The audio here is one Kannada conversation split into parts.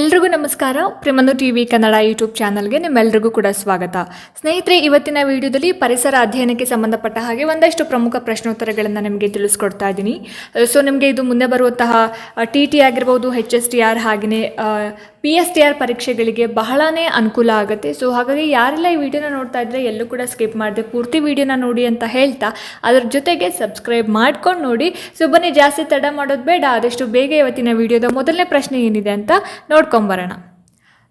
ಎಲ್ರಿಗೂ ನಮಸ್ಕಾರ. ಪ್ರಿಮನು ಟಿ ವಿ ಕನ್ನಡ ಯೂಟ್ಯೂಬ್ ಚಾನಲ್ಗೆ ನಿಮ್ಮೆಲ್ಲರಿಗೂ ಕೂಡ ಸ್ವಾಗತ. ಸ್ನೇಹಿತರೆ, ಇವತ್ತಿನ ವಿಡಿಯೋದಲ್ಲಿ ಪರಿಸರ ಅಧ್ಯಯನಕ್ಕೆ ಸಂಬಂಧಪಟ್ಟ ಹಾಗೆ ಒಂದಷ್ಟು ಪ್ರಮುಖ ಪ್ರಶ್ನೋತ್ತರಗಳನ್ನು ನಿಮಗೆ ತಿಳಿಸ್ಕೊಡ್ತಾ ಇದ್ದೀನಿ. ಸೊ, ನಿಮಗೆ ಇದು ಮುಂದೆ ಬರುವಂತಹ ಟಿ ಟಿ ಆಗಿರ್ಬೋದು ಹೆಚ್ ಎಸ್ ಟಿ ಆರ್ ಹಾಗೆಯೇ ಪಿ ಎಸ್ ಟಿ ಆರ್ ಪರೀಕ್ಷೆಗಳಿಗೆ ಬಹಳನೇ ಅನುಕೂಲ ಆಗುತ್ತೆ. ಸೊ ಹಾಗಾಗಿ ಯಾರೆಲ್ಲ ಈ ವಿಡಿಯೋನ ನೋಡ್ತಾ ಇದ್ದರೆ ಎಲ್ಲೂ ಕೂಡ ಸ್ಕಿಪ್ ಮಾಡಿದೆ ಪೂರ್ತಿ ವಿಡಿಯೋನ ನೋಡಿ ಅಂತ ಹೇಳ್ತಾ, ಅದ್ರ ಜೊತೆಗೆ ಸಬ್ಸ್ಕ್ರೈಬ್ ಮಾಡ್ಕೊಂಡು ನೋಡಿ. ಸೊ ಬನ್ನಿ ಜಾಸ್ತಿ ತಡ ಮಾಡೋದು ಬೇಡ, ಆದಷ್ಟು ಬೇಗ ಇವತ್ತಿನ ವಿಡಿಯೋದ ಮೊದಲನೇ ಪ್ರಶ್ನೆ ಏನಿದೆ ಅಂತ ನೋಡ್ಕೊಂಬರೋಣ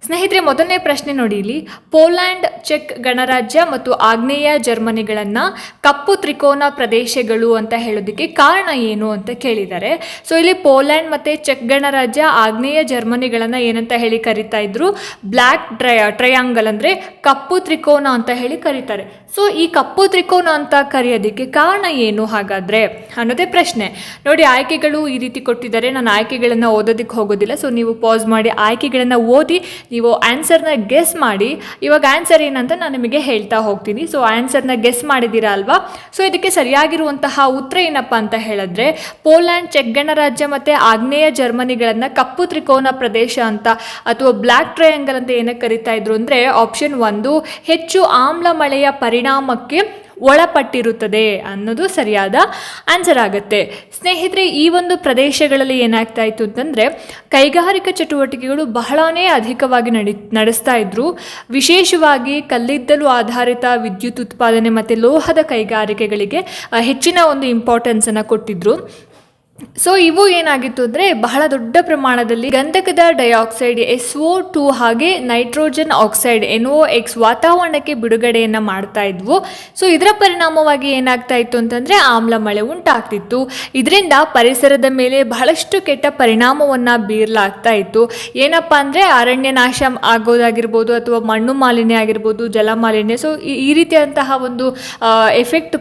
ಸ್ನೇಹಿತರೆ, ಮೊದಲನೇ ಪ್ರಶ್ನೆ ನೋಡಿ ಇಲ್ಲಿ. ಪೋಲ್ಯಾಂಡ್, ಚೆಕ್ ಗಣರಾಜ್ಯ ಮತ್ತು ಆಗ್ನೇಯ ಜರ್ಮನಿಗಳನ್ನು ಕಪ್ಪು ತ್ರಿಕೋನ ಪ್ರದೇಶಗಳು ಅಂತ ಹೇಳೋದಕ್ಕೆ ಕಾರಣ ಏನು ಅಂತ ಕೇಳಿದ್ದಾರೆ. ಸೊ ಇಲ್ಲಿ ಪೋಲ್ಯಾಂಡ್ ಮತ್ತು ಚೆಕ್ ಗಣರಾಜ್ಯ, ಆಗ್ನೇಯ ಜರ್ಮನಿಗಳನ್ನು ಏನಂತ ಹೇಳಿ ಕರಿತಾ ಇದ್ರು? ಬ್ಲ್ಯಾಕ್ ಟ್ರೈ ಟ್ರಯಾಂಗಲ್ ಅಂದರೆ ಕಪ್ಪು ತ್ರಿಕೋನ ಅಂತ ಹೇಳಿ ಕರೀತಾರೆ. ಸೊ ಈ ಕಪ್ಪು ತ್ರಿಕೋನ ಅಂತ ಕರೆಯೋದಕ್ಕೆ ಕಾರಣ ಏನು ಹಾಗಾದರೆ? ಅನ್ನೋದೇ ಪ್ರಶ್ನೆ. ನೋಡಿ, ಆಯ್ಕೆಗಳು ಈ ರೀತಿ ಕೊಟ್ಟಿದ್ದಾರೆ. ನಾನು ಆಯ್ಕೆಗಳನ್ನು ಓದೋದಕ್ಕೆ ಹೋಗೋದಿಲ್ಲ. ಸೊ ನೀವು ಪಾಸ್ ಮಾಡಿ ಆಯ್ಕೆಗಳನ್ನು ಓದಿ, ನೀವು ಆನ್ಸರ್ನ ಗೆಸ್ ಮಾಡಿ. ಇವಾಗ ಆನ್ಸರ್ ಏನಂತ ನಾನು ನಿಮಗೆ ಹೇಳ್ತಾ ಹೋಗ್ತೀನಿ. ಸೊ ಆನ್ಸರ್ನ ಗೆಸ್ ಮಾಡಿದ್ದೀರಾ ಅಲ್ವಾ? ಸೊ ಇದಕ್ಕೆ ಸರಿಯಾಗಿರುವಂತಹ ಉತ್ತರ ಏನಪ್ಪ ಅಂತ ಹೇಳಿದ್ರೆ, ಪೋಲ್ಯಾಂಡ್, ಚೆಕ್ ಗಣರಾಜ್ಯ ಮತ್ತು ಆಗ್ನೇಯ ಜರ್ಮನಿಗಳನ್ನು ಕಪ್ಪು ತ್ರಿಕೋನ ಪ್ರದೇಶ ಅಂತ ಅಥವಾ ಬ್ಲ್ಯಾಕ್ ಟ್ರಯಾಂಗಲ್ ಅಂತ ಏನಕ್ಕೆ ಕರಿತಾ ಇದ್ರು ಅಂದರೆ ಆಪ್ಷನ್ ಒಂದು, ಹೆಚ್ಚು ಆಮ್ಲ ಮಳೆಯ ಪರಿಣಾಮಕ್ಕೆ ಒಳಪಟ್ಟಿರುತ್ತದೆ ಅನ್ನೋದು ಸರಿಯಾದ ಆನ್ಸರ್ ಆಗುತ್ತೆ. ಸ್ನೇಹಿತರೆ, ಈ ಒಂದು ಪ್ರದೇಶಗಳಲ್ಲಿ ಏನಾಗ್ತಾ ಇತ್ತು ಅಂತಂದರೆ, ಕೈಗಾರಿಕಾ ಚಟುವಟಿಕೆಗಳು ಬಹಳನೇ ಅಧಿಕವಾಗಿ ನಡಿ, ನಡೆಸ್ತಾ ಇದ್ರು. ವಿಶೇಷವಾಗಿ ಕಲ್ಲಿದ್ದಲು ಆಧಾರಿತ ವಿದ್ಯುತ್ ಉತ್ಪಾದನೆ ಮತ್ತು ಲೋಹದ ಕೈಗಾರಿಕೆಗಳಿಗೆ ಹೆಚ್ಚಿನ ಒಂದು ಇಂಪಾರ್ಟೆನ್ಸನ್ನು ಕೊಟ್ಟಿದ್ರು. ಸೊ ಇವು ಏನಾಗಿತ್ತು ಅಂದರೆ ಬಹಳ ದೊಡ್ಡ ಪ್ರಮಾಣದಲ್ಲಿ ಗಂಧಕದ ಡೈಆಕ್ಸೈಡ್ ಎಸ್ ಒ ಟು ಹಾಗೆ nitrogen oxide N O X ವಾತಾವರಣಕ್ಕೆ ಬಿಡುಗಡೆಯನ್ನು ಮಾಡ್ತಾ ಇದ್ವು. ಸೊ ಇದರ ಪರಿಣಾಮವಾಗಿ ಏನಾಗ್ತಾ ಇತ್ತು ಅಂತಂದರೆ ಆಮ್ಲ ಮಳೆ ಉಂಟಾಗ್ತಿತ್ತು. ಇದರಿಂದ ಪರಿಸರದ ಮೇಲೆ ಬಹಳಷ್ಟು ಕೆಟ್ಟ ಪರಿಣಾಮವನ್ನು ಬೀರಲಾಗ್ತಾ ಇತ್ತು. ಏನಪ್ಪ ಅಂದರೆ ಅರಣ್ಯ ನಾಶ ಆಗೋದಾಗಿರ್ಬೋದು ಅಥವಾ ಮಣ್ಣು ಮಾಲಿನ್ಯ ಆಗಿರ್ಬೋದು, ಜಲ ಮಾಲಿನ್ಯ ಸೊ ಈ ರೀತಿಯಾದಂತಹ ಒಂದು ಎಫೆಕ್ಟ್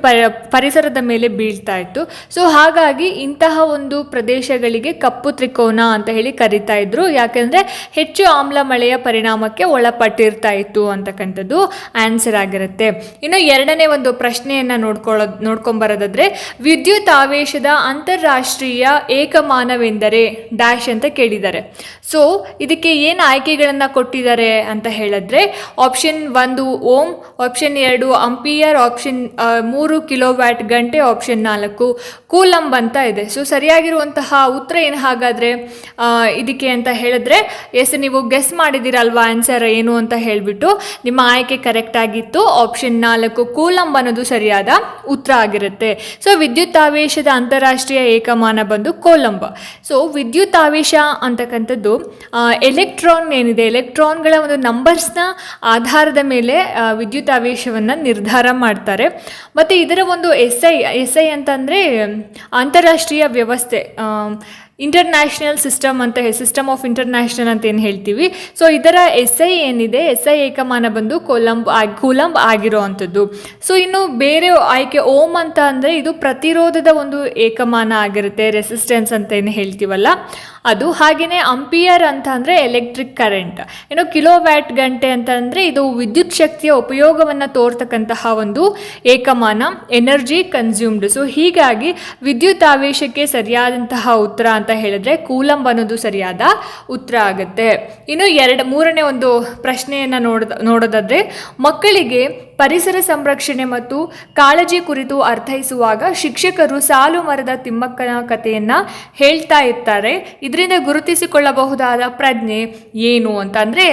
ಪರಿಸರದ ಮೇಲೆ ಬೀಳ್ತಾ ಇತ್ತು. ಸೊ ಹಾಗಾಗಿ ಇಂತಹ ಒಂದು ಪ್ರದೇಶಗಳಿಗೆ ಕಪ್ಪು ತ್ರಿಕೋನ ಅಂತ ಹೇಳಿ ಕರಿತಾ ಇದ್ರು. ಯಾಕೆಂದ್ರೆ ಹೆಚ್ಚು ಆಮ್ಲ ಮಳೆಯ ಪರಿಣಾಮಕ್ಕೆ ಒಳಪಟ್ಟಿರ್ತಾ ಇತ್ತು ಅಂತಕ್ಕಂಥದ್ದು ಆನ್ಸರ್ ಆಗಿರುತ್ತೆ. ಇನ್ನು ಎರಡನೇ ಒಂದು ಪ್ರಶ್ನೆಯನ್ನ ನೋಡ್ಕೊಳ್ಳೋದು ನೋಡ್ಕೊಂಬರೋದಾದ್ರೆ, ವಿದ್ಯುತ್ ಆವೇಶದ ಅಂತಾರಾಷ್ಟ್ರೀಯ ಏಕಮಾನವೆಂದರೆ ಡ್ಯಾಶ್ ಅಂತ ಕೇಳಿದ್ದಾರೆ. ಸೊ, ಇದಕ್ಕೆ ಏನು ಆಯ್ಕೆಗಳನ್ನು ಕೊಟ್ಟಿದ್ದಾರೆ ಅಂತ ಹೇಳಿದ್ರೆ, ಆಪ್ಷನ್ ಒಂದು ಓಮ್, ಆಪ್ಷನ್ ಎರಡು ಅಂಪಿಯರ್ ಆಪ್ಷನ್ ಮೂರು ಕಿಲೋವ್ಯಾಟ್ ಗಂಟೆ, ಆಪ್ಷನ್ ನಾಲ್ಕು ಕೂಲಂಬ್ ಅಂತ ಇದೆ. ಸೊ ಸರಿಯಾಗಿರುವಂತಹ ಉತ್ತರ ಏನು ಹಾಗಾದರೆ ಇದಕ್ಕೆ ಅಂತ ಹೇಳಿದ್ರೆ ಎಸ್ ನೀವು ಗೆಸ್ ಮಾಡಿದ್ದೀರಲ್ವಾ ಆನ್ಸರ್ ಏನು ಅಂತ ಹೇಳಿಬಿಟ್ಟು, ನಿಮ್ಮ ಆಯ್ಕೆ ಕರೆಕ್ಟ್ ಆಗಿತ್ತು ಆಪ್ಷನ್ ನಾಲ್ಕು ಕೂಲಂಬ್ ಅನ್ನೋದು ಸರಿಯಾದ ಉತ್ತರ ಆಗಿರುತ್ತೆ. ಸೊ ವಿದ್ಯುತ್ ಆವೇಶದ ಅಂತಾರಾಷ್ಟ್ರೀಯ ಏಕಮಾನ ಬಂದು ಕೋಲಂಬ. ಸೊ ವಿದ್ಯುತ್ ಆವೇಶ ಅಂತಕ್ಕಂಥದ್ದು ಎಲೆಕ್ಟ್ರಾನ್ ಏನಿದೆ ಎಲೆಕ್ಟ್ರಾನ್ಗಳ ಒಂದು ನಂಬರ್ಸ್ನ ಆಧಾರದ ಮೇಲೆ ವಿದ್ಯುತ್ ಆವೇಶವನ್ನು ನಿರ್ಧಾರ ಮಾಡ್ತಾರೆ. ಮತ್ತು ಇದರ ಒಂದು ಎಸ್ ಐ ಎಸ್ ಐ ಅಂತಂದರೆ, ಅಂತಾರಾಷ್ಟ್ರೀಯ ವ್ಯವಸ್ಥೆ ವ್ಯವಸ್ಥೆ ಇಂಟರ್ನ್ಯಾಷನಲ್ ಸಿಸ್ಟಮ್ ಅಂತ ಸಿಸ್ಟಮ್ ಆಫ್ ಇಂಟರ್ನ್ಯಾಷನಲ್ ಅಂತ ಏನು ಹೇಳ್ತೀವಿ. ಸೊ ಇದರ ಎಸ್ ಐ ಏನಿದೆ? ಎಸ್ ಐ ಏಕಮಾನ ಬಂದು ಕೊಲಂಬ್ ಆಗಿ ಕೂಲಂಬ್ ಆಗಿರೋ ಅಂಥದ್ದು ಸೊ ಇನ್ನು ಬೇರೆ ಆಯ್ಕೆ ಓಮ್ ಅಂತ ಅಂದರೆ ಇದು ಪ್ರತಿರೋಧದ ಒಂದು ಏಕಮಾನ ಆಗಿರುತ್ತೆ ರೆಸಿಸ್ಟೆನ್ಸ್ ಅಂತ ಏನು ಹೇಳ್ತೀವಲ್ಲ? ಅದು ಹಾಗೆಯೇ ಅಂಪಿಯರ್ ಅಂತ ಅಂದರೆ ಎಲೆಕ್ಟ್ರಿಕ್ ಕರೆಂಟ್ ಏನು ಕಿಲೋ ವ್ಯಾಟ್ ಗಂಟೆ ಅಂತ ಅಂದರೆ ಇದು ವಿದ್ಯುತ್ ಶಕ್ತಿಯ ಉಪಯೋಗವನ್ನು ತೋರ್ತಕ್ಕಂತಹ ಒಂದು ಏಕಮಾನ ಎನರ್ಜಿ ಕನ್ಸ್ಯೂಮ್ಡ್ ಸೊ ಹೀಗಾಗಿ ವಿದ್ಯುತ್ ಆವೇಶಕ್ಕೆ ಸರಿಯಾದಂತಹ ಉತ್ತರ ಅಂತ ಹೇಳಿದ್ರೆ ಕೂಲಂಬ್ ಅನ್ನೋದು ಸರಿಯಾದ ಉತ್ತರ ಆಗುತ್ತೆ. ಇನ್ನು ಎರಡು ಮೂರನೇ ಒಂದು ಪ್ರಶ್ನೆಯನ್ನು ನೋಡ್ದ ನೋಡೋದಾದ್ರೆ ಮಕ್ಕಳಿಗೆ ಪರಿಸರ ಸಂರಕ್ಷಣೆ ಮತ್ತು ಕಾಳಜಿ ಕುರಿತು ಅರ್ಥೈಸುವಾಗ ಶಿಕ್ಷಕರು ಸಾಲು ಮರದ ತಿಮ್ಮಕ್ಕನ ಕಥೆಯನ್ನು ಹೇಳ್ತಾ ಇರ್ತಾರೆ. ಇದರಿಂದ ಗುರುತಿಸಿಕೊಳ್ಳಬಹುದಾದ ಪ್ರಜ್ಞೆ ಏನು ಅಂತ ಅಂದರೆ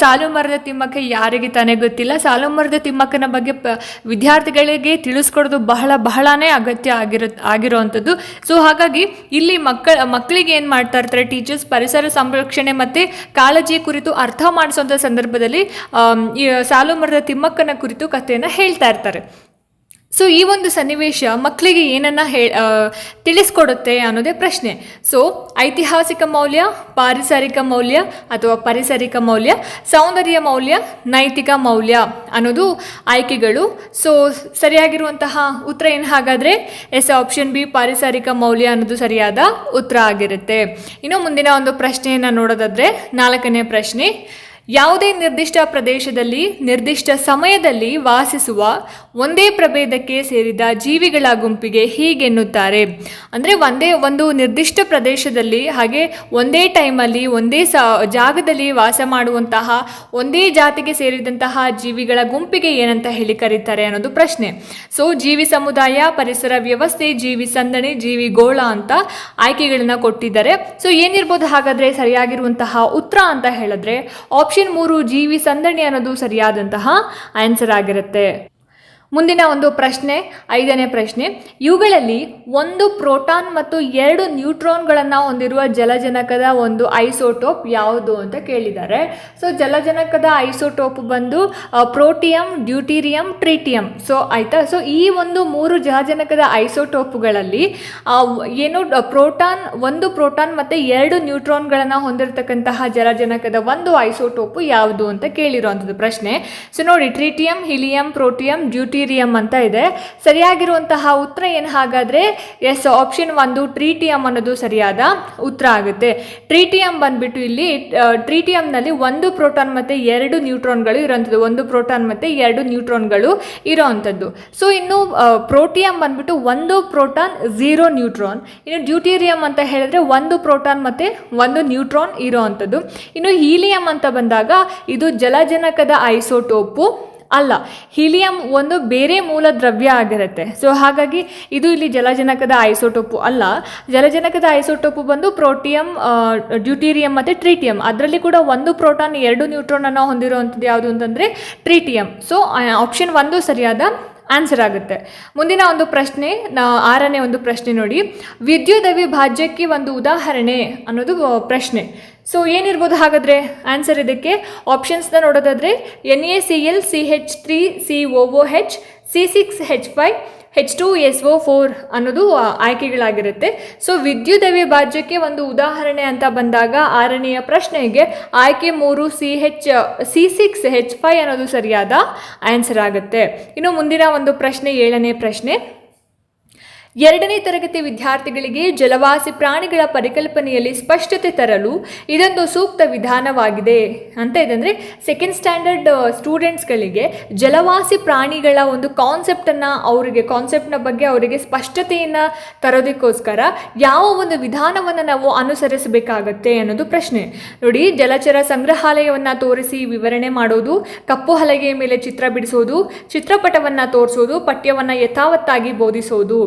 ಸಾಲು ಮರದ ತಿಮ್ಮಕ್ಕ ಯಾರಿಗೆ ತಾನೇ ಗೊತ್ತಿಲ್ಲ. ಸಾಲು ಮರದ ತಿಮ್ಮಕ್ಕನ ಬಗ್ಗೆ ಪ, ವಿದ್ಯಾರ್ಥಿಗಳಿಗೆ ತಿಳಿಸ್ಕೊಡೋದು ಬಹಳ ಬಹಳನೇ ಅಗತ್ಯ ಆಗಿರೋ ಆಗಿರೋವಂಥದ್ದು ಸೊ ಹಾಗಾಗಿ ಇಲ್ಲಿ ಮಕ್ಕಳ, ಮಕ್ಕಳಿಗೆ ಏನು ಮಾಡ್ತಾ ಇರ್ತಾರೆ ಟೀಚರ್ಸ್ ಪರಿಸರ ಸಂರಕ್ಷಣೆ ಮತ್ತು ಕಾಳಜಿ ಕುರಿತು ಅರ್ಥ ಮಾಡಿಸುವಂಥ ಸಂದರ್ಭದಲ್ಲಿ ಸಾಲು ಮರದ ತಿಮ್ಮಕ್ಕನ ಕುರಿತು ಕಥೆಯನ್ನು ಹೇಳ್ತಾ ಇರ್ತಾರೆ. ಸೊ ಈ ಒಂದು ಸನ್ನಿವೇಶ ಮಕ್ಕಳಿಗೆ ಏನನ್ನ ಹೇ ತಿಳಿಸ್ಕೊಡುತ್ತೆ ಅನ್ನೋದೇ ಪ್ರಶ್ನೆ. ಸೊ ಐತಿಹಾಸಿಕ ಮೌಲ್ಯ, ಪಾರಿಸರಿಕ ಮೌಲ್ಯ ಅಥವಾ ಪರಿಸರಿಕ ಮೌಲ್ಯ, ಸೌಂದರ್ಯ ಮೌಲ್ಯ, ನೈತಿಕ ಮೌಲ್ಯ ಅನ್ನೋದು ಆಯ್ಕೆಗಳು. ಸೊ ಸರಿಯಾಗಿರುವಂತಹ ಉತ್ತರ ಏನು ಹಾಗಾದರೆ ಎಸ್ ಆಪ್ಷನ್ ಬಿ ಪಾರಿಸರಿಕ ಮೌಲ್ಯ ಅನ್ನೋದು ಸರಿಯಾದ ಉತ್ತರ ಆಗಿರುತ್ತೆ. ಇನ್ನು ಮುಂದಿನ ಒಂದು ಪ್ರಶ್ನೆಯನ್ನು ನೋಡೋದಾದ್ರೆ ನಾಲ್ಕನೇ ಪ್ರಶ್ನೆ. ಯಾವುದೇ ನಿರ್ದಿಷ್ಟ ಪ್ರದೇಶದಲ್ಲಿ, ನಿರ್ದಿಷ್ಟ ಸಮಯದಲ್ಲಿ ವಾಸಿಸುವ ಒಂದೇ ಪ್ರಭೇದಕ್ಕೆ ಸೇರಿದ ಜೀವಿಗಳ ಗುಂಪಿಗೆ ಹೀಗೆನ್ನುತ್ತಾರೆ. ಅಂದರೆ ಒಂದೇ ಒಂದು ನಿರ್ದಿಷ್ಟ ಪ್ರದೇಶದಲ್ಲಿ, ಹಾಗೆ ಒಂದೇ ಟೈಮಲ್ಲಿ, ಒಂದೇ ಸ, ಜಾಗದಲ್ಲಿ ವಾಸ ಮಾಡುವಂತಹ ಒಂದೇ ಜಾತಿಗೆ ಸೇರಿದಂತಹ ಜೀವಿಗಳ ಗುಂಪಿಗೆ ಏನಂತ ಹೇಳಿ ಕರೀತಾರೆ ಅನ್ನೋದು ಪ್ರಶ್ನೆ. ಸೊ ಜೀವಿ ಸಮುದಾಯ, ಪರಿಸರ ವ್ಯವಸ್ಥೆ, ಜೀವಿ ಸಂದಣಿ, ಜೀವಿ ಗೋಳ ಅಂತ ಆಯ್ಕೆಗಳನ್ನ ಕೊಟ್ಟಿದ್ದಾರೆ. ಸೊ ಏನಿರ್ಬೋದು ಹಾಗಾದ್ರೆ ಸರಿಯಾಗಿರುವಂತಹ ಉತ್ತರ ಅಂತ ಹೇಳಿದ್ರೆ ಆಪ್ಷನ್ ಮೂರು ಜೀವಿ ಸಂದಣಿ ಅನ್ನೋದು ಸರಿಯಾದಂತಹ ಆನ್ಸರ್ ಆಗಿರುತ್ತೆ. ಮುಂದಿನ ಒಂದು ಪ್ರಶ್ನೆ, ಐದನೇ ಪ್ರಶ್ನೆ. ಇವುಗಳಲ್ಲಿ ಒಂದು ಪ್ರೋಟಾನ್ ಮತ್ತು ಎರಡು ನ್ಯೂಟ್ರಾನ್ಗಳನ್ನು ಹೊಂದಿರುವ ಜಲಜನಕದ ಒಂದು ಐಸೋಟೋಪ್ ಯಾವುದು ಅಂತ ಕೇಳಿದ್ದಾರೆ. ಸೊ, ಜಲಜನಕದ ಐಸೋಟೋಪ್ ಬಂದು ಪ್ರೋಟಿಯಂ, ಡ್ಯೂಟೀರಿಯಂ, ಟ್ರಿಟಿಯಂ. ಸೊ, ಆಯಿತಾ? ಸೊ, ಈ ಒಂದು ಮೂರು ಜಲಜನಕದ ಐಸೋಟೋಪ್ಗಳಲ್ಲಿ ಏನು ಪ್ರೋಟಾನ್, ಒಂದು ಪ್ರೋಟಾನ್ ಮತ್ತು ಎರಡು ನ್ಯೂಟ್ರಾನ್ಗಳನ್ನು ಹೊಂದಿರತಕ್ಕಂತಹ ಜಲಜನಕದ ಒಂದು ಐಸೋಟೋಪು ಯಾವುದು ಅಂತ ಕೇಳಿರುವಂಥದ್ದು ಪ್ರಶ್ನೆ. ಸೊ, ನೋಡಿ, ಟ್ರಿಟಿಯಂ, ಹಿಲಿಯಂ, ಪ್ರೋಟಿಯಂ ಡ್ಯೂಟೀರಿಯಂ ಅಂತ ಇದೆ ಸರಿಯಾಗಿರುವಂತಹ ಉತ್ತರ ಏನು ಹಾಗಾದರೆ ಎಸ್ ಆಪ್ಷನ್ ಒಂದು ಟ್ರೀಟಿಯಂ ಅನ್ನೋದು ಸರಿಯಾದ ಉತ್ತರ ಆಗುತ್ತೆ ಟ್ರೀಟಿಯಂ ಬಂದ್ಬಿಟ್ಟು ಇಲ್ಲಿ ಟ್ರೀಟಿಯಂನಲ್ಲಿ ಒಂದು ಪ್ರೋಟಾನ್ ಮತ್ತು ಎರಡು ನ್ಯೂಟ್ರಾನ್ಗಳು ಇರೋವಂಥದ್ದು ಒಂದು ಪ್ರೋಟಾನ್ ಮತ್ತು ಎರಡು ನ್ಯೂಟ್ರಾನ್ಗಳು ಇರೋವಂಥದ್ದು ಸೊ ಇನ್ನು ಪ್ರೋಟಿಯಂ ಬಂದ್ಬಿಟ್ಟು ಒಂದು ಪ್ರೋಟಾನ್ ಝೀರೋ ನ್ಯೂಟ್ರಾನ್ ಇನ್ನು ಡ್ಯೂಟೀರಿಯಂ ಅಂತ ಹೇಳಿದ್ರೆ ಒಂದು ಪ್ರೋಟಾನ್ ಮತ್ತು ಒಂದು ನ್ಯೂಟ್ರಾನ್ ಇರೋವಂಥದ್ದು ಇನ್ನು ಹೀಲಿಯಂ ಅಂತ ಬಂದಾಗ ಇದು ಜಲಜನಕದ ಐಸೋಟೋಪು ಅಲ್ಲ, ಹೀಲಿಯಂ ಒಂದು ಬೇರೆ ಮೂಲ ದ್ರವ್ಯ ಆಗಿರುತ್ತೆ. ಸೊ ಹಾಗಾಗಿ ಇದು ಇಲ್ಲಿ ಜಲಜನಕದ ಐಸೋಟೋಪು ಅಲ್ಲ, ಜಲಜನಕದ ಐಸೋಟೋಪು ಬಂದು ಪ್ರೋಟಿಯಂ ಡ್ಯೂಟೀರಿಯಂ ಮತ್ತು ಟ್ರೀಟಿಯಂ. ಅದರಲ್ಲಿ ಕೂಡ ಒಂದು ಪ್ರೋಟಾನ್, ಎರಡು ನ್ಯೂಟ್ರಾನನ್ನು ಹೊಂದಿರುವಂಥದ್ದು ಯಾವುದು ಅಂತಂದರೆ ಟ್ರಿಟಿಯಂ. ಸೊ ಆಪ್ಷನ್ ಒಂದು ಸರಿಯಾದ ಆನ್ಸರ್ ಆಗುತ್ತೆ. ಮುಂದಿನ ಒಂದು ಪ್ರಶ್ನೆ ಆರನೇ ಒಂದು ಪ್ರಶ್ನೆ ನೋಡಿ. ವಿದ್ಯುತ್ ಅವಿಭಾಜ್ಯಕ್ಕೆ ಒಂದು ಉದಾಹರಣೆ ಅನ್ನೋದು ಪ್ರಶ್ನೆ. ಸೊ ಏನಿರ್ಬೋದು ಹಾಗಾದರೆ? ಆನ್ಸರ್ ಇದಕ್ಕೆ ಆಪ್ಷನ್ಸ್ನ ನೋಡೋದಾದರೆ N A C L C H three C O O H C six H five H two S O four ಅನ್ನೋದು ಆಯ್ಕೆಗಳಾಗಿರುತ್ತೆ. ಸೊ ವಿದ್ಯುತ್ ಅವಿಭಾಜ್ಯಕ್ಕೆ ಒಂದು ಉದಾಹರಣೆ ಅಂತ ಬಂದಾಗ, ಆರನೆಯ ಪ್ರಶ್ನೆಗೆ ಆಯ್ಕೆ ಮೂರು C H C six H five ಅನ್ನೋದು ಸರಿಯಾದ ಆನ್ಸರ್ ಆಗುತ್ತೆ. ಇನ್ನು ಮುಂದಿನ ಒಂದು ಪ್ರಶ್ನೆ ಏಳನೇ ಪ್ರಶ್ನೆ. ಎರಡನೇ ತರಗತಿ ವಿದ್ಯಾರ್ಥಿಗಳಿಗೆ ಜಲವಾಸಿ ಪ್ರಾಣಿಗಳ ಪರಿಕಲ್ಪನೆಯಲ್ಲಿ ಸ್ಪಷ್ಟತೆ ತರಲು ಇದೊಂದು ಸೂಕ್ತ ವಿಧಾನವಾಗಿದೆ. ಅಂತ ಇದೆ ಅಂದರೆ ಸೆಕೆಂಡ್ ಸ್ಟ್ಯಾಂಡರ್ಡ್ ಸ್ಟೂಡೆಂಟ್ಸ್ಗಳಿಗೆ ಜಲವಾಸಿ ಪ್ರಾಣಿಗಳ ಒಂದು ಕಾನ್ಸೆಪ್ಟನ್ನು ಅವರಿಗೆ ಕಾನ್ಸೆಪ್ಟ್ನ ಬಗ್ಗೆ ಅವರಿಗೆ ಸ್ಪಷ್ಟತೆಯನ್ನು ತರೋದಕ್ಕೋಸ್ಕರ ಯಾವ ಒಂದು ವಿಧಾನವನ್ನು ನಾವು ಅನುಸರಿಸಬೇಕಾಗತ್ತೆ ಅನ್ನೋದು ಪ್ರಶ್ನೆ. ನೋಡಿ, ಜಲಚರ ಸಂಗ್ರಹಾಲಯವನ್ನು ತೋರಿಸಿ ವಿವರಣೆ ಮಾಡೋದು, ಕಪ್ಪು ಹಲಗೆಯ ಮೇಲೆ ಚಿತ್ರ ಬಿಡಿಸೋದು, ಚಿತ್ರಪಟವನ್ನು ತೋರಿಸೋದು, ಪಠ್ಯವನ್ನು ಯಥಾವತ್ತಾಗಿ ಬೋಧಿಸೋದು.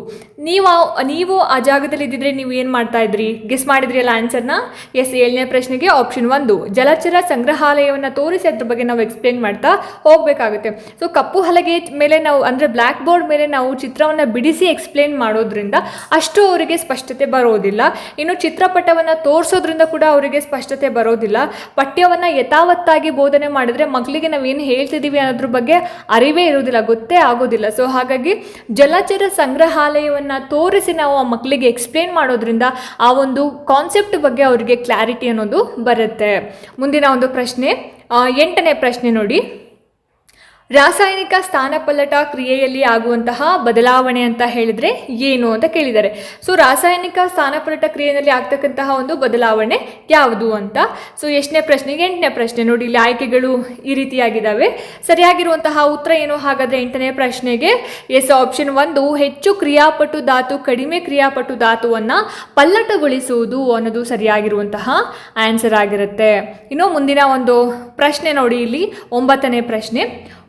ನೀವು ನೀವು ಆ ಜಾಗದಲ್ಲಿ ಇದ್ದಿದ್ರೆ ನೀವು ಏನು ಮಾಡ್ತಾ ಇದ್ರಿ? ಗೆಸ್ ಮಾಡಿದ್ರಿ ಅಲ್ಲ ಆನ್ಸರ್ನ ಎಸ್ ಏಳನೇ ಪ್ರಶ್ನೆಗೆ ಆಪ್ಷನ್ ಒಂದು. ಜಲಚರ ಸಂಗ್ರಹಾಲಯವನ್ನು ತೋರಿಸಿ ಅದ್ರ ಬಗ್ಗೆ ನಾವು ಎಕ್ಸ್ಪ್ಲೇನ್ ಮಾಡ್ತಾ ಹೋಗಬೇಕಾಗುತ್ತೆ. ಸೊ ಕಪ್ಪು ಹಲಗೆ ಮೇಲೆ ನಾವು, ಅಂದರೆ ಬ್ಲ್ಯಾಕ್ ಬೋರ್ಡ್ ಮೇಲೆ ನಾವು ಚಿತ್ರವನ್ನು ಬಿಡಿಸಿ ಎಕ್ಸ್ಪ್ಲೇನ್ ಮಾಡೋದ್ರಿಂದ ಅಷ್ಟು ಅವರಿಗೆ ಸ್ಪಷ್ಟತೆ ಬರೋದಿಲ್ಲ. ಇನ್ನು ಚಿತ್ರಪಟವನ್ನು ತೋರಿಸೋದ್ರಿಂದ ಕೂಡ ಅವರಿಗೆ ಸ್ಪಷ್ಟತೆ ಬರೋದಿಲ್ಲ. ಪಠ್ಯವನ್ನು ಯಥಾವತ್ತಾಗಿ ಬೋಧನೆ ಮಾಡಿದ್ರೆ ಮಕ್ಕಳಿಗೆ ನಾವೇನು ಹೇಳ್ತಿದ್ದೀವಿ ಅನ್ನೋದ್ರ ಬಗ್ಗೆ ಅರಿವೇ ಇರೋದಿಲ್ಲ ಗೊತ್ತೇ ಆಗೋದಿಲ್ಲ ಸೊ ಹಾಗಾಗಿ ಜಲಚರ ಸಂಗ್ರಹಾಲಯವನ್ನು ತೋರಿಸಿ ನಾವು ಆ ಮಕ್ಕಳಿಗೆ ಎಕ್ಸ್ಪ್ಲೇನ್ ಮಾಡೋದ್ರಿಂದ ಆ ಒಂದು ಕಾನ್ಸೆಪ್ಟ್ ಬಗ್ಗೆ ಅವರಿಗೆ ಕ್ಲಾರಿಟಿ ಅನ್ನೋದು ಬರುತ್ತೆ. ಮುಂದಿನ ಒಂದು ಪ್ರಶ್ನೆ ಎಂಟನೇ ಪ್ರಶ್ನೆ ನೋಡಿ. ರಾಸಾಯನಿಕ ಸ್ಥಾನಪಲ್ಲಟ ಕ್ರಿಯೆಯಲ್ಲಿ ಆಗುವಂತಹ ಬದಲಾವಣೆ ಅಂತ ಹೇಳಿದ್ರೆ ಏನು ಅಂತ ಕೇಳಿದ್ದಾರೆ. ಸೊ ರಾಸಾಯನಿಕ ಸ್ಥಾನಪಲ್ಲಟ ಕ್ರಿಯೆಯಲ್ಲಿ ಆಗ್ತಕ್ಕಂತಹ ಒಂದು ಬದಲಾವಣೆ ಯಾವುದು ಅಂತ? ಸೊ ಎಷ್ಟನೇ ಪ್ರಶ್ನೆಗೆ ಎಂಟನೇ ಪ್ರಶ್ನೆ ನೋಡಿ, ಇಲ್ಲಿ ಆಯ್ಕೆಗಳು ಈ ರೀತಿಯಾಗಿದ್ದಾವೆ. ಸರಿಯಾಗಿರುವಂತಹ ಉತ್ತರ ಏನು? ಹಾಗಾದ್ರೆ ಎಂಟನೇ ಪ್ರಶ್ನೆಗೆ ಎಸ್, ಆಪ್ಷನ್ ಒಂದು, ಹೆಚ್ಚು ಕ್ರಿಯಾಪಟು ಧಾತು, ಕಡಿಮೆ ಕ್ರಿಯಾಪಟು ಧಾತುವನ್ನು ಪಲ್ಲಟಗೊಳಿಸುವುದು ಅನ್ನೋದು ಸರಿಯಾಗಿರುವಂತಹ ಆನ್ಸರ್ ಆಗಿರುತ್ತೆ. ಇನ್ನು ಮುಂದಿನ ಒಂದು ಪ್ರಶ್ನೆ ನೋಡಿ, ಇಲ್ಲಿ ಒಂಬತ್ತನೇ ಪ್ರಶ್ನೆ.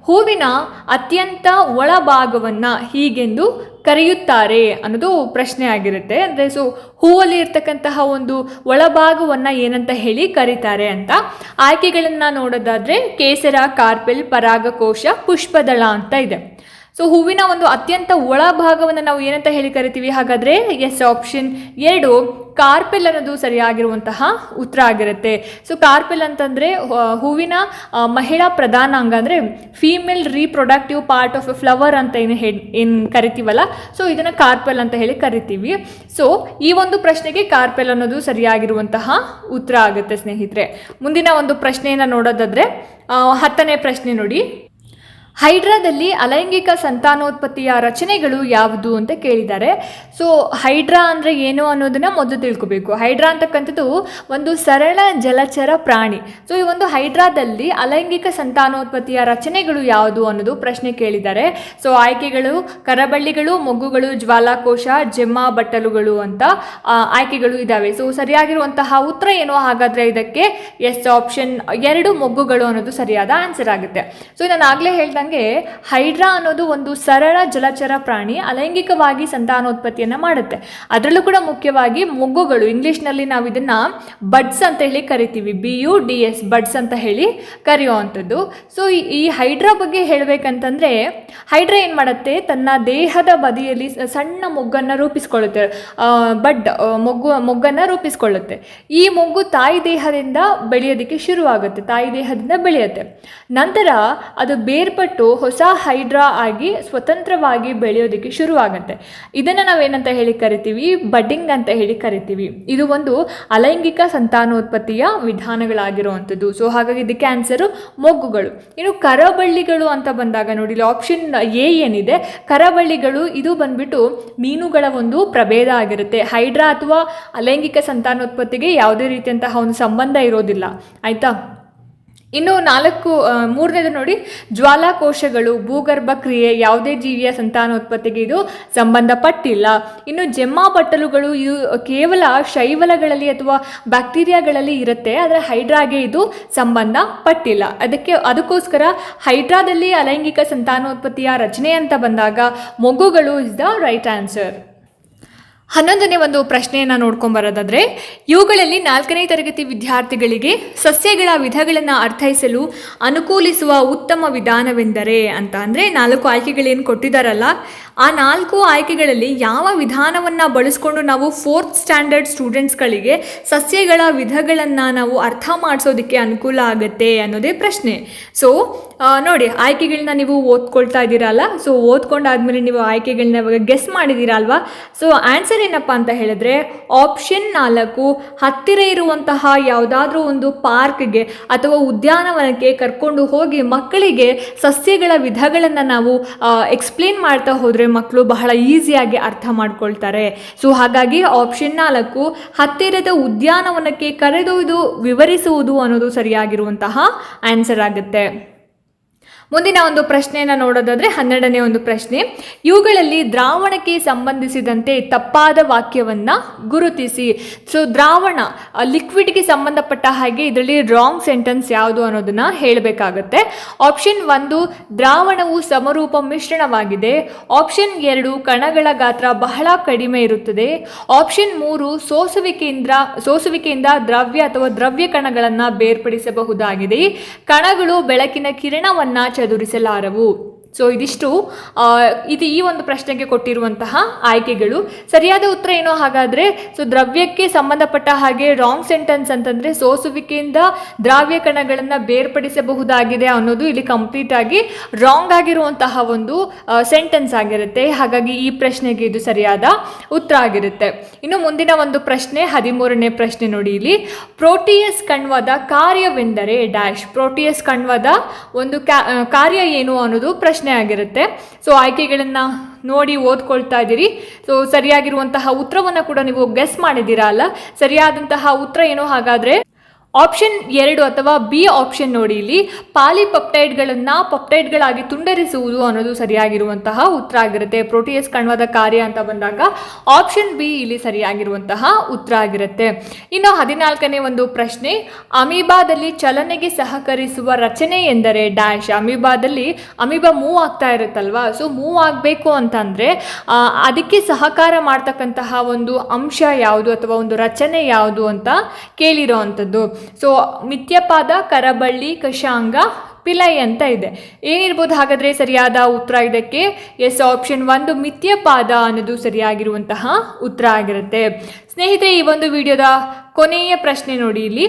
ಹೂವಿನ ಅತ್ಯಂತ ಒಳಭಾಗವನ್ನು ಹೀಗೆಂದು ಕರೆಯುತ್ತಾರೆ ಅನ್ನೋದು ಪ್ರಶ್ನೆ ಆಗಿರುತ್ತೆ. ಅಂದರೆ ಸೊ ಹೂವಲ್ಲಿ ಇರ್ತಕ್ಕಂತಹ ಒಂದು ಒಳಭಾಗವನ್ನು ಏನಂತ ಹೇಳಿ ಕರೀತಾರೆ ಅಂತ. ಆಯ್ಕೆಗಳನ್ನು ನೋಡೋದಾದರೆ ಕೇಸರ, ಕಾರ್ಪೆಲ್, ಪರಾಗಕೋಶ, ಪುಷ್ಪದಳ ಅಂತ ಇದೆ. ಸೊ ಹೂವಿನ ಒಂದು ಅತ್ಯಂತ ಒಳಭಾಗವನ್ನು ನಾವು ಏನಂತ ಹೇಳಿ ಕರಿತೀವಿ? ಹಾಗಾದರೆ ಎಸ್ ಆಪ್ಷನ್ ಎರಡು ಕಾರ್ಪೆಲ್ ಅನ್ನೋದು ಸರಿಯಾಗಿರುವಂತಹ ಉತ್ತರ ಆಗಿರುತ್ತೆ. ಸೊ ಕಾರ್ಪೆಲ್ ಅಂತಂದರೆ ಹೂವಿನ ಮಹಿಳಾ ಪ್ರಧಾನ ಅಂಗ ಅಂದರೆ female reproductive part of a flower ಅಂತ ಏನು ಹೇಳಿ, ಏನು ಕರಿತೀವಲ್ಲ? ಸೊ ಇದನ್ನು ಕಾರ್ಪೆಲ್ ಅಂತ ಹೇಳಿ ಕರಿತೀವಿ. ಸೊ ಈ ಒಂದು ಪ್ರಶ್ನೆಗೆ ಕಾರ್ಪೆಲ್ ಅನ್ನೋದು ಸರಿಯಾಗಿರುವಂತಹ ಉತ್ತರ ಆಗುತ್ತೆ ಸ್ನೇಹಿತರೆ. ಮುಂದಿನ ಒಂದು ಪ್ರಶ್ನೆಯನ್ನು ನೋಡೋದಾದರೆ ಹತ್ತನೇ ಪ್ರಶ್ನೆ ನೋಡಿ. ಹೈಡ್ರಾದಲ್ಲಿ ಅಲೈಂಗಿಕ ಸಂತಾನೋತ್ಪತ್ತಿಯ ರಚನೆಗಳು ಯಾವುದು ಅಂತ ಕೇಳಿದ್ದಾರೆ. ಸೊ ಹೈಡ್ರಾ ಅಂದರೆ ಏನು ಅನ್ನೋದನ್ನು ಮೊದಲು ತಿಳ್ಕೊಬೇಕು. ಹೈಡ್ರಾ ಅಂತಕ್ಕಂಥದ್ದು ಒಂದು ಸರಳ ಜಲಚರ ಪ್ರಾಣಿ. ಸೊ ಈ ಒಂದು ಹೈಡ್ರಾದಲ್ಲಿ ಅಲೈಂಗಿಕ ಸಂತಾನೋತ್ಪತ್ತಿಯ ರಚನೆಗಳು ಯಾವುದು ಅನ್ನೋದು ಪ್ರಶ್ನೆ ಕೇಳಿದ್ದಾರೆ. ಸೊ ಆಯ್ಕೆಗಳು, ಕರಬಳ್ಳಿಗಳು, ಮೊಗ್ಗುಗಳು, ಜ್ವಾಲಾಕೋಶ, ಜೆಮ್ಮ ಬಟ್ಟಲುಗಳು ಅಂತ ಆಯ್ಕೆಗಳು ಇದ್ದಾವೆ ಸೊ ಸರಿಯಾಗಿರುವಂತಹ ಉತ್ತರ ಏನು? ಹಾಗಾದರೆ ಇದಕ್ಕೆ ಎಸ್ ಆಪ್ಷನ್ ಎರಡು ಮೊಗ್ಗುಗಳು ಅನ್ನೋದು ಸರಿಯಾದ ಆನ್ಸರ್ ಆಗುತ್ತೆ. ಸೊ ನಾನು ಆಗಲೇ ಹೇಳ್ದಂಗೆ ಹೈಡ್ರಾ ಅನ್ನೋದು ಒಂದು ಸರಳ ಜಲಚರ ಪ್ರಾಣಿ ಅಲೈಂಗಿಕವಾಗಿ ಸಂತಾನೋತ್ಪತ್ತಿಯನ್ನು ಮಾಡುತ್ತೆ. ಅದರಲ್ಲೂ ಕೂಡ ಮುಖ್ಯವಾಗಿ ಮೊಗ್ಗುಗಳು, ಇಂಗ್ಲೀಷ್ನಲ್ಲಿ ನಾವು ಇದನ್ನ ಬಡ್ಸ್ ಅಂತ ಹೇಳಿ ಕರಿತೀವಿ. B U D S buds ಅಂತ ಹೇಳಿ ಕರೆಯುವಂಥದ್ದು ಸೊ ಈ ಹೈಡ್ರಾ ಬಗ್ಗೆ ಹೇಳಬೇಕಂತಂದ್ರೆ ಹೈಡ್ರಾ ಏನು ಮಾಡುತ್ತೆ? ತನ್ನ ದೇಹದ ಬದಿಯಲ್ಲಿ ಸಣ್ಣ ಮೊಗ್ಗನ್ನು ರೂಪಿಸ್ಕೊಳ್ಳುತ್ತೆ. ಬಡ್ ಮೊಗ್ಗು, ಮೊಗ್ಗನ್ನು ರೂಪಿಸ್ಕೊಳ್ಳುತ್ತೆ. ಈ ಮೊಗ್ಗು ತಾಯಿ ದೇಹದಿಂದ ಬೆಳೆಯೋದಕ್ಕೆ ಶುರುವಾಗುತ್ತೆ. ತಾಯಿ ದೇಹದಿಂದ ಬೆಳೆಯುತ್ತೆ. ನಂತರ ಅದು ಬೇರ್ಪಟ್ಟು ಹೊಸ ಹೈಡ್ರಾ ಆಗಿ ಸ್ವತಂತ್ರವಾಗಿ ಬೆಳೆಯೋದಕ್ಕೆ ಶುರುವಾಗುತ್ತೆ. ಇದನ್ನು ನಾವೇನಂತ ಹೇಳಿ ಕರಿತೀವಿ? ಬಡ್ಡಿಂಗ್ ಅಂತ ಹೇಳಿ ಕರಿತೀವಿ. ಇದು ಒಂದು ಅಲೈಂಗಿಕ ಸಂತಾನೋತ್ಪತ್ತಿಯ ವಿಧಾನಗಳಾಗಿರುವಂಥದ್ದು. ಸೊ ಹಾಗಾಗಿ ಇದಕ್ಕೆ ಆನ್ಸರು ಮೊಗ್ಗುಗಳು. ಇನ್ನು ಕರಬಳ್ಳಿಗಳು ಅಂತ ಬಂದಾಗ ನೋಡಿ ಆಪ್ಷನ್ ಎ ಏನಿದೆ? ಕರಬಳ್ಳಿಗಳು, ಇದು ಬಂದ್ಬಿಟ್ಟು ಮೀನುಗಳ ಒಂದು ಪ್ರಭೇದ ಆಗಿರುತ್ತೆ. ಹೈಡ್ರಾ ಅಥವಾ ಅಲೈಂಗಿಕ ಸಂತಾನೋತ್ಪತ್ತಿಗೆ ಯಾವುದೇ ರೀತಿಯಂತಹ ಒಂದು ಸಂಬಂಧ ಇರೋದಿಲ್ಲ. ಆಯಿತಾ? ಇನ್ನು ನಾಲ್ಕು ಮೂರನೇದು ನೋಡಿ, ಜ್ವಾಲಾಕೋಶಗಳು, ಭೂಗರ್ಭ ಕ್ರಿಯೆ, ಯಾವುದೇ ಜೀವಿಯ ಸಂತಾನೋತ್ಪತ್ತಿಗೆ ಇದು ಸಂಬಂಧಪಟ್ಟಿಲ್ಲ. ಇನ್ನು ಜೆಮ್ಮಾ ಬಟ್ಟಲುಗಳು ಇದು ಕೇವಲ ಶೈವಲಗಳಲ್ಲಿ ಅಥವಾ ಬ್ಯಾಕ್ಟೀರಿಯಾಗಳಲ್ಲಿ ಇರುತ್ತೆ, ಆದರೆ ಹೈಡ್ರಾಗೆ ಇದು ಸಂಬಂಧ ಪಟ್ಟಿಲ್ಲ ಅದಕ್ಕೆ, ಅದಕ್ಕೋಸ್ಕರ ಹೈಡ್ರಾದಲ್ಲಿ ಅಲೈಂಗಿಕ ಸಂತಾನೋತ್ಪತ್ತಿಯ ರಚನೆ ಅಂತ ಬಂದಾಗ, ಮೊಗ್ಗುಗಳು ಇಸ್ ದ ರೈಟ್ ಆನ್ಸರ್ ಹನ್ನೊಂದನೇ ಒಂದು ಪ್ರಶ್ನೆಯನ್ನು ನೋಡ್ಕೊಂಬರೋದಾದರೆ ಇವುಗಳಲ್ಲಿ ನಾಲ್ಕನೇ ತರಗತಿ ವಿದ್ಯಾರ್ಥಿಗಳಿಗೆ ಸಸ್ಯಗಳ ವಿಧಗಳನ್ನು ಅರ್ಥೈಸಲು ಅನುಕೂಲಿಸುವ ಉತ್ತಮ ವಿಧಾನವೆಂದರೆ ಅಂತ ಅಂದರೆ ನಾಲ್ಕು ಆಯ್ಕೆಗಳೇನು ಕೊಟ್ಟಿದ್ದಾರಲ್ಲ ಆ ನಾಲ್ಕು ಆಯ್ಕೆಗಳಲ್ಲಿ ಯಾವ ವಿಧಾನವನ್ನು ಬಳಸ್ಕೊಂಡು ನಾವು ಫೋರ್ತ್ ಸ್ಟ್ಯಾಂಡರ್ಡ್ ಸ್ಟೂಡೆಂಟ್ಸ್ಗಳಿಗೆ ಸಸ್ಯಗಳ ವಿಧಗಳನ್ನು ನಾವು ಅರ್ಥ ಮಾಡಿಸೋದಕ್ಕೆ ಅನುಕೂಲ ಆಗುತ್ತೆ ಅನ್ನೋದೇ ಪ್ರಶ್ನೆ. ಸೊ ನೋಡಿ ಆಯ್ಕೆಗಳನ್ನ ನೀವು ಓದ್ಕೊಳ್ತಾ ಇದ್ದೀರಲ್ಲ? ಸೊ ಓದ್ಕೊಂಡಾದ್ಮೇಲೆ ನೀವು ಆಯ್ಕೆಗಳನ್ನ ಇವಾಗ ಗೆಸ್ ಮಾಡಿದ್ದೀರಾ ಅಲ್ವಾ ಸೊ ಆನ್ಸರ್ ಏನಪ್ಪ ಅಂತ ಹೇಳಿದ್ರೆ ಆಪ್ಷನ್ ನಾಲ್ಕು, ಹತ್ತಿರ ಇರುವಂತಹ ಯಾವುದಾದ್ರೂ ಒಂದು ಪಾರ್ಕ್ಗೆ ಅಥವಾ ಉದ್ಯಾನವನಕ್ಕೆ ಕರ್ಕೊಂಡು ಹೋಗಿ ಮಕ್ಕಳಿಗೆ ಸಸ್ಯಗಳ ವಿಧಗಳನ್ನು ನಾವು ಎಕ್ಸ್ಪ್ಲೇನ್ ಮಾಡ್ತಾ ಹೋದರೆ ಮಕ್ಕಳು ಬಹಳ ಈಸಿಯಾಗಿ ಅರ್ಥ ಮಾಡ್ಕೊಳ್ತಾರೆ. ಸೊ ಹಾಗಾಗಿ ಆಪ್ಷನ್ ನಾಲ್ಕು, ಹತ್ತಿರದ ಉದ್ಯಾನವನಕ್ಕೆ ಕರೆದೊಯ್ದು ವಿವರಿಸುವುದು ಅನ್ನೋದು ಸರಿಯಾಗಿರುವಂತಹ ಆನ್ಸರ್ ಆಗುತ್ತೆ. ಮುಂದಿನ ಒಂದು ಪ್ರಶ್ನೆಯನ್ನು ನೋಡೋದಾದ್ರೆ ಹನ್ನೆರಡನೇ ಒಂದು ಪ್ರಶ್ನೆ. ಇವುಗಳಲ್ಲಿ ದ್ರಾವಣಕ್ಕೆ ಸಂಬಂಧಿಸಿದಂತೆ ತಪ್ಪಾದ ವಾಕ್ಯವನ್ನ ಗುರುತಿಸಿ. ಸೊ ದ್ರಾವಣ ಲಿಕ್ವಿಡ್ಗೆ ಸಂಬಂಧಪಟ್ಟ ಹಾಗೆ ಇದರಲ್ಲಿ ರಾಂಗ್ ಸೆಂಟೆನ್ಸ್ ಯಾವುದು ಅನ್ನೋದನ್ನ ಹೇಳಬೇಕಾಗತ್ತೆ. ಆಪ್ಷನ್ ಒಂದು, ದ್ರಾವಣವು ಸಮರೂಪ ಮಿಶ್ರಣವಾಗಿದೆ. ಆಪ್ಷನ್ ಎರಡು, ಕಣಗಳ ಗಾತ್ರ ಬಹಳ ಕಡಿಮೆ ಇರುತ್ತದೆ. ಆಪ್ಷನ್ ಮೂರು, ಸೋಸುವಿಕೆಯಿಂದ ಸೋಸುವಿಕೆಯಿಂದ ದ್ರವ್ಯ ಅಥವಾ ದ್ರವ್ಯ ಕಣಗಳನ್ನು ಬೇರ್ಪಡಿಸಬಹುದಾಗಿದೆ. ಕಣಗಳು ಬೆಳಕಿನ ಕಿರಣವನ್ನ ಚದುರಿಸಲಾರವು. ಸೊ ಇದಿಷ್ಟು ಇದು ಈ ಒಂದು ಪ್ರಶ್ನೆಗೆ ಕೊಟ್ಟಿರುವಂತಹ ಆಯ್ಕೆಗಳು. ಸರಿಯಾದ ಉತ್ತರ ಏನೋ ಹಾಗಾದರೆ ಸೊ ದ್ರವ್ಯಕ್ಕೆ ಸಂಬಂಧಪಟ್ಟ ಹಾಗೆ ರಾಂಗ್ ಸೆಂಟೆನ್ಸ್ ಅಂತಂದರೆ ಸೋಸುವಿಕೆಯಿಂದ ದ್ರಾವ್ಯ ಕಣಗಳನ್ನು ಬೇರ್ಪಡಿಸಬಹುದಾಗಿದೆ ಅನ್ನೋದು ಇಲ್ಲಿ ಕಂಪ್ಲೀಟ್ ಆಗಿ ರಾಂಗ್ ಆಗಿರುವಂತಹ ಒಂದು ಸೆಂಟೆನ್ಸ್ ಆಗಿರುತ್ತೆ. ಹಾಗಾಗಿ ಈ ಪ್ರಶ್ನೆಗೆ ಇದು ಸರಿಯಾದ ಉತ್ತರ ಆಗಿರುತ್ತೆ. ಇನ್ನು ಮುಂದಿನ ಒಂದು ಪ್ರಶ್ನೆ, ಹದಿಮೂರನೇ ಪ್ರಶ್ನೆ ನೋಡಿ ಇಲ್ಲಿ. ಪ್ರೋಟಿಯಸ್ ಕಣ್ವದ ಕಾರ್ಯವೆಂದರೆ ಡ್ಯಾಶ್. ಪ್ರೋಟಿಯಸ್ ಕಣ್ವದ ಒಂದು ಕಾರ್ಯ ಏನು ಅನ್ನೋದು ಪ್ರಶ್ನೆ. ಆಗಿರುತ್ತೆ. ಸೊ ಆಯ್ಕೆಗಳನ್ನು ನೋಡಿ ಓದ್ಕೊಳ್ತಾ ಇದ್ದೀರಿ. ಸೊ ಸರಿಯಾಗಿರುವಂತಹ ಉತ್ತರವನ್ನು ಕೂಡ ನೀವು ಗೆಸ್ ಮಾಡಿದ್ದೀರಾ ಅಲ್ಲ? ಸರಿಯಾದಂತಹ ಉತ್ತರ ಏನೋ ಹಾಗಾದರೆ ಆಪ್ಷನ್ ಎರಡು ಅಥವಾ ಬಿ ಆಪ್ಷನ್ ನೋಡಿ ಇಲ್ಲಿ ಪಾಲಿಪಪ್ಟೈಡ್ಗಳನ್ನು ಪಪ್ಟೈಡ್ಗಳಾಗಿ ತುಂಡರಿಸುವುದು ಅನ್ನೋದು ಸರಿಯಾಗಿರುವಂತಹ ಉತ್ತರ ಆಗಿರುತ್ತೆ. ಪ್ರೋಟಿಯಸ್ ಕಣ್ವದ ಕಾರ್ಯ ಅಂತ ಬಂದಾಗ ಆಪ್ಷನ್ ಬಿ ಇಲ್ಲಿ ಸರಿಯಾಗಿರುವಂತಹ ಉತ್ತರ ಆಗಿರುತ್ತೆ. ಇನ್ನು ಹದಿನಾಲ್ಕನೇ ಒಂದು ಪ್ರಶ್ನೆ, ಅಮೀಬಾದಲ್ಲಿ ಚಲನೆಗೆ ಸಹಕರಿಸುವ ರಚನೆ ಎಂದರೆ ಡ್ಯಾಶ್ ಅಮೀಬಾದಲ್ಲಿ ಅಮೀಬಾ ಮೂವ್ ಆಗ್ತಾ ಇರುತ್ತಲ್ವಾ? ಸೊ ಮೂವ್ ಆಗಬೇಕು ಅಂತಂದರೆ ಅದಕ್ಕೆ ಸಹಕಾರ ಮಾಡ್ತಕ್ಕಂತಹ ಒಂದು ಅಂಶ ಯಾವುದು ಅಥವಾ ಒಂದು ರಚನೆ ಯಾವುದು ಅಂತ ಕೇಳಿರೋ ಅಂಥದ್ದು. ಸೊ ಮಿಥ್ಯಪಾದ, ಕರಬಳ್ಳಿ ಕಶಾಂಗ ಪಿಲೈ ಅಂತ ಇದೆ. ಏನಿರ್ಬೋದು ಹಾಗಾದರೆ ಸರಿಯಾದ ಉತ್ತರ ಇದಕ್ಕೆ? ಎಸ್ ಆಪ್ಷನ್ ಒಂದು ಮಿಥ್ಯಪಾದ ಅನ್ನೋದು ಸರಿಯಾಗಿರುವಂತಹ ಉತ್ತರ ಆಗಿರುತ್ತೆ. ಸ್ನೇಹಿತರೆ, ಈ ಒಂದು ವಿಡಿಯೋದ ಕೊನೆಯ ಪ್ರಶ್ನೆ ನೋಡಿ ಇಲ್ಲಿ.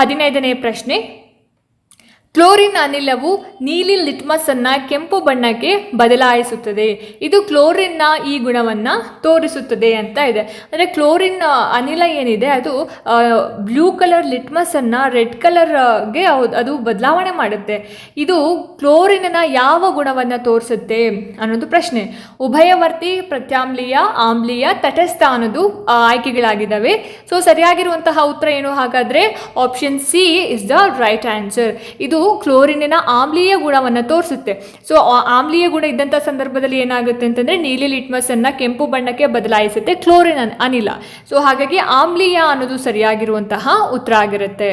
ಹದಿನೈದನೇ ಪ್ರಶ್ನೆ. ಕ್ಲೋರಿನ್ ಅನಿಲವು ನೀಲಿ ಲಿಟ್ಮಸ್ ಅನ್ನ ಕೆಂಪು ಬಣ್ಣಕ್ಕೆ ಬದಲಾಯಿಸುತ್ತದೆ. ಇದು ಕ್ಲೋರಿನ್ನ ಈ ಗುಣವನ್ನ ತೋರಿಸುತ್ತದೆ ಅಂತ ಇದೆ. ಅಂದರೆ ಕ್ಲೋರಿನ್ ಅನಿಲ ಏನಿದೆ, ಅದು ಬ್ಲೂ ಕಲರ್ ಲಿಟ್ಮಸ್ ಅನ್ನ ರೆಡ್ ಕಲರ್ಗೆ ಅದು ಬದಲಾವಣೆ ಮಾಡುತ್ತೆ. ಇದು ಕ್ಲೋರಿನ್ನ ಯಾವ ಗುಣವನ್ನ ತೋರಿಸುತ್ತೆ ಅನ್ನೋದು ಪ್ರಶ್ನೆ. ಉಭಯವರ್ತಿ, ಪ್ರತ್ಯಾಮ್ಲೀಯ, ಆಮ್ಲೀಯ, ತಟಸ್ಥ ಅನ್ನೋದು ಆಯ್ಕೆಗಳಾಗಿದ್ದಾವೆ. ಸೊ ಸರಿಯಾಗಿರುವಂತಹ ಉತ್ತರ ಏನು? ಹಾಗಾದ್ರೆ option C is the right answer ಇದು ಕ್ಲೋರಿನಿನ ಆಮ್ಲೀಯ ಗುಣವನ್ನು ತೋರಿಸುತ್ತೆ. ಸೊ ಆಮ್ಲೀಯ ಗುಣ ಇದ್ದಂಥ ಸಂದರ್ಭದಲ್ಲಿ ಏನಾಗುತ್ತೆ ಅಂತಂದ್ರೆ ನೀಲಿ ಲಿಟ್ಮಸ್ ಅನ್ನ ಕೆಂಪು ಬಣ್ಣಕ್ಕೆ ಬದಲಾಯಿಸುತ್ತೆ, ಕ್ಲೋರಿನ್ ಅನಿಲ. ಸೊ ಹಾಗಾಗಿ ಆಮ್ಲೀಯ ಅನ್ನೋದು ಸರಿಯಾಗಿರುವಂತಹ ಉತ್ತರ ಆಗಿರುತ್ತೆ.